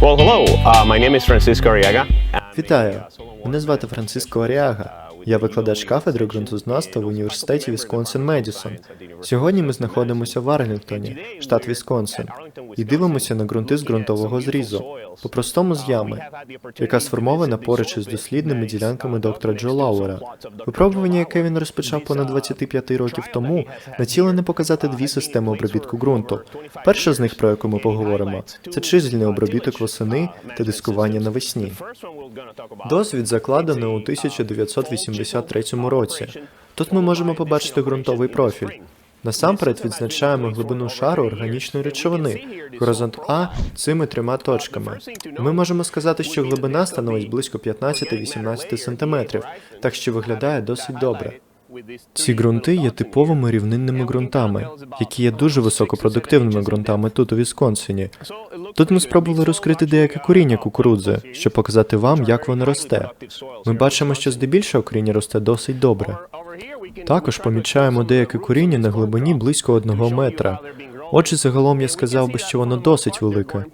hello. Uh, my name is Francisco Arriaga. Вітаю! Мене звати Франциско Аріага. Я викладач кафедри ґрунтознавства в університеті Вісконсин Медісон. Сьогодні ми знаходимося в Арлінгтоні, штат Вісконсин, і дивимося на ґрунти з ґрунтового зрізу, по-простому з ями, яка сформована поруч із дослідними ділянками доктора Джо Лауера. Випробування, яке він розпочав понад 25 років тому, націлене показати дві системи обробітку ґрунту. Перша з них, про яку ми поговоримо, це чизельний обробіток восени та дискування навесні. Досвід закладено у 1983 році. Тут ми можемо побачити ґрунтовий профіль. Насамперед відзначаємо глибину шару органічної речовини, горизонт А цими трьома точками. Ми можемо сказати, що глибина становить близько 15-18 см, так що виглядає досить добре. Ці ґрунти є типовими рівнинними ґрунтами, які є дуже високопродуктивними ґрунтами тут у Вісконсині. Тут ми спробували розкрити деяке коріння кукурудзи, щоб показати вам, як воно росте. Ми бачимо, що здебільшого коріння росте досить добре. Також помічаємо деяке коріння на глибині близько одного метра. Отже, загалом я сказав би, що воно досить велике.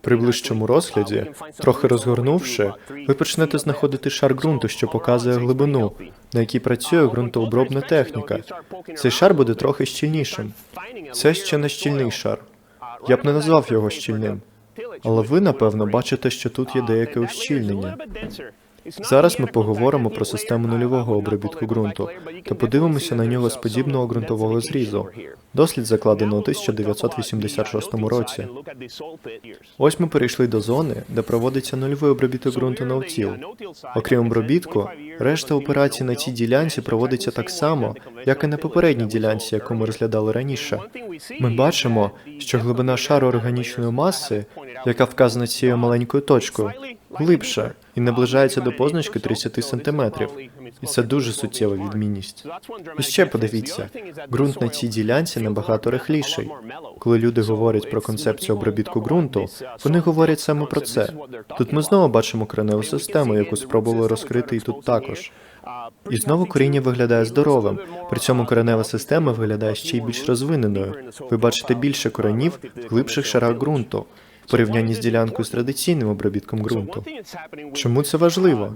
При ближчому розгляді, трохи розгорнувши, ви почнете знаходити шар ґрунту, що показує глибину, на якій працює ґрунтообробна техніка. Цей шар буде трохи щільнішим. Це ще не щільний шар. Я б не назвав його щільним. Але ви, напевно, бачите, що тут є деяке ущільнення. Зараз ми поговоримо про систему нульового обробітку ґрунту та подивимося на нього з подібного ґрунтового зрізу. Дослід закладено у 1986 році. Ось ми перейшли до зони, де проводиться нульовий обробіток ґрунту на втіл. Окрім обробітку, решта операцій на цій ділянці проводиться так само, як і на попередній ділянці, яку ми розглядали раніше. Ми бачимо, що глибина шару органічної маси, яка вказана цією маленькою точкою, глибша і наближається до позначки 30 см. І це дуже суттєва відмінність. І ще подивіться, ґрунт на цій ділянці набагато рихліший. Коли люди говорять про концепцію обробітку ґрунту, вони говорять саме про це. Тут ми знову бачимо кореневу систему, яку спробували розкрити і тут також. І знову коріння виглядає здоровим. При цьому коренева система виглядає ще й більш розвиненою. Ви бачите більше коренів в глибших шарах ґрунту порівнянні з ділянкою з традиційним обробітком ґрунту. Чому це важливо?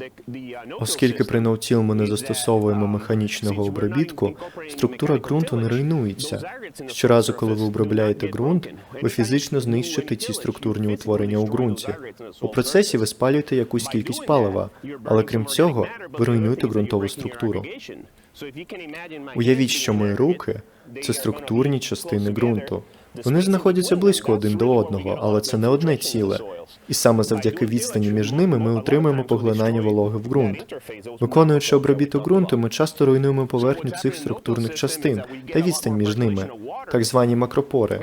Оскільки при ноутіл ми не застосовуємо механічного обробітку, структура ґрунту не руйнується. Щоразу, коли ви обробляєте ґрунт, ви фізично знищите ці структурні утворення у ґрунті. У процесі ви спалюєте якусь кількість палива, але крім цього, ви руйнуєте ґрунтову структуру. Уявіть, що мої руки це структурні частини ґрунту. Вони знаходяться близько один до одного, але це не одне ціле. І саме завдяки відстані між ними ми отримуємо поглинання вологи в ґрунт. Виконуючи обробіток ґрунту, ми часто руйнуємо поверхню цих структурних частин та відстань між ними, так звані макропори.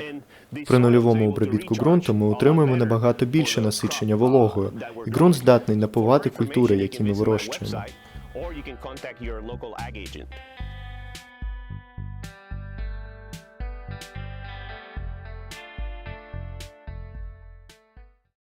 При нульовому обробітку ґрунту ми отримуємо набагато більше насичення вологою, і ґрунт здатний напувати культури, які ми вирощуємо.